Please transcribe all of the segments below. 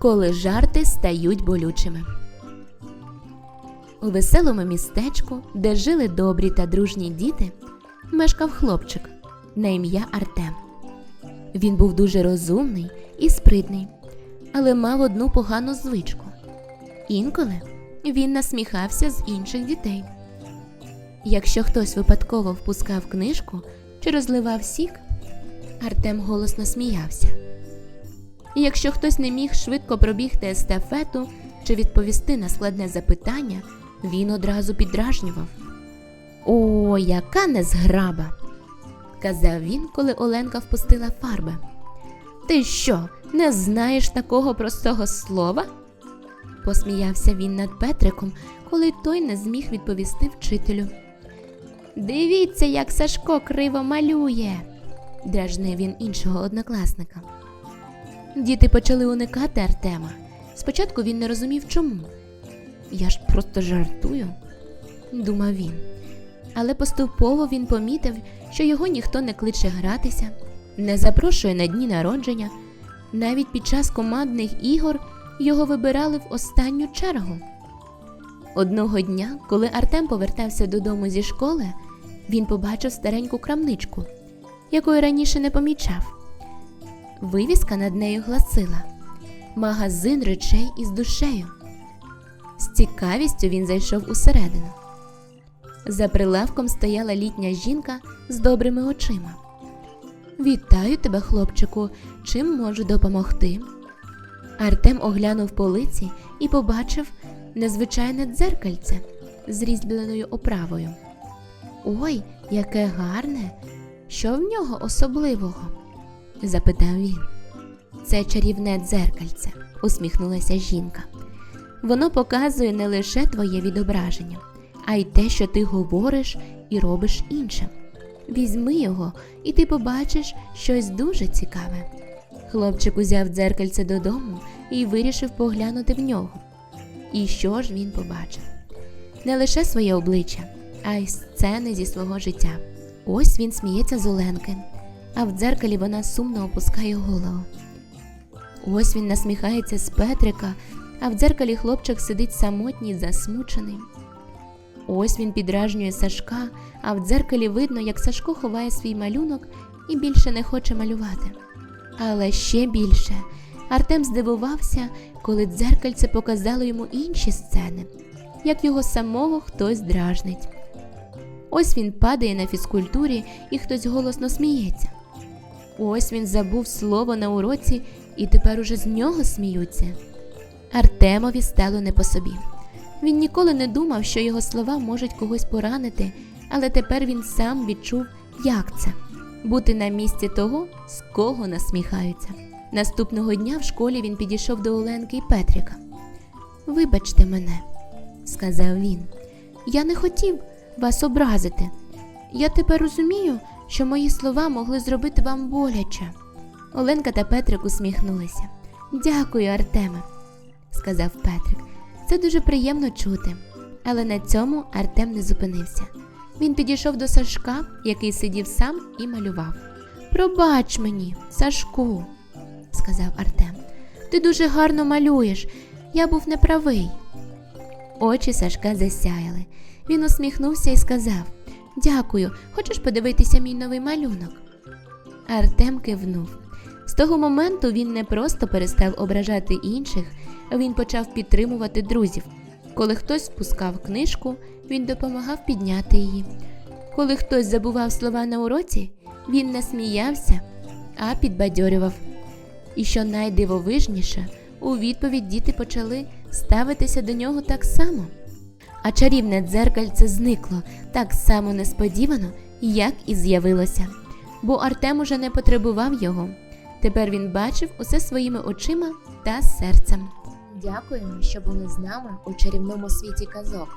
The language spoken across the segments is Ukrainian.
коли жарти стають болючими. У веселому містечку, де жили добрі та дружні діти, мешкав хлопчик на ім'я Артем. Він був дуже розумний і спритний, але мав одну погану звичку. Інколи він насміхався з інших дітей. Якщо хтось випадково впускав книжку чи розливав сік, Артем голосно сміявся. І якщо хтось не міг швидко пробігти естафету чи відповісти на складне запитання, він одразу підражнював. О, яка незграба! казав він, коли Оленка впустила фарби. Ти що, не знаєш такого простого слова? посміявся він над Петриком, коли той не зміг відповісти вчителю. Дивіться, як Сашко криво малює, дражнив він іншого однокласника. Діти почали уникати Артема. Спочатку він не розумів чому. Я ж просто жартую, думав він. Але поступово він помітив, що його ніхто не кличе гратися, не запрошує на дні народження. Навіть під час командних ігор його вибирали в останню чергу. Одного дня, коли Артем повертався додому зі школи, він побачив стареньку крамничку, якої раніше не помічав. Вивіска над нею гласила Магазин речей із душею. З цікавістю він зайшов усередину. За прилавком стояла літня жінка з добрими очима. Вітаю тебе, хлопчику, чим можу допомогти? Артем оглянув полиці і побачив незвичайне дзеркальце з різьбленою оправою. Ой, яке гарне! Що в нього особливого? Запитав він. Це чарівне дзеркальце, усміхнулася жінка. Воно показує не лише твоє відображення, а й те, що ти говориш і робиш іншим. Візьми його, і ти побачиш щось дуже цікаве. Хлопчик узяв дзеркальце додому і вирішив поглянути в нього. І що ж він побачив? Не лише своє обличчя, а й сцени зі свого життя. Ось він сміється з Оленки, а в дзеркалі вона сумно опускає голову. Ось він насміхається з Петрика, а в дзеркалі хлопчик сидить самотній, засмучений. Ось він підражнює Сашка, а в дзеркалі видно, як Сашко ховає свій малюнок і більше не хоче малювати. Але ще більше Артем здивувався, коли дзеркальце показало йому інші сцени, як його самого хтось дражнить. Ось він падає на фізкультурі і хтось голосно сміється. Ось він забув слово на уроці, і тепер уже з нього сміються. Артемові стало не по собі. Він ніколи не думав, що його слова можуть когось поранити, але тепер він сам відчув, як це бути на місці того, з кого насміхаються. Наступного дня в школі він підійшов до Оленки і Петрика. Вибачте мене, сказав він. Я не хотів вас образити. Я тепер розумію, що мої слова могли зробити вам боляче. Оленка та Петрик усміхнулися. Дякую, Артеме, сказав Петрик. Це дуже приємно чути. Але на цьому Артем не зупинився. Він підійшов до Сашка, який сидів сам і малював. Пробач мені, Сашку, сказав Артем. Ти дуже гарно малюєш. Я був неправий. Очі Сашка засяяли. Він усміхнувся і сказав: Дякую, хочеш подивитися мій новий малюнок? Артем кивнув. З того моменту він не просто перестав ображати інших, він почав підтримувати друзів. Коли хтось спускав книжку, він допомагав підняти її. Коли хтось забував слова на уроці, він не сміявся, а підбадьорював. І що найдивовижніше, у відповідь діти почали ставитися до нього так само. А чарівне дзеркальце зникло так само несподівано, як і з'явилося, бо Артем уже не потребував його. Тепер він бачив усе своїми очима та серцем. Дякуємо, що були з нами у чарівному світі казок.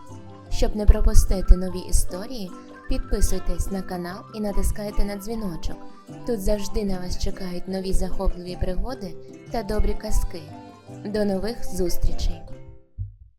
Щоб не пропустити нові історії, підписуйтесь на канал і натискайте на дзвіночок. Тут завжди на вас чекають нові захопливі пригоди та добрі казки. До нових зустрічей!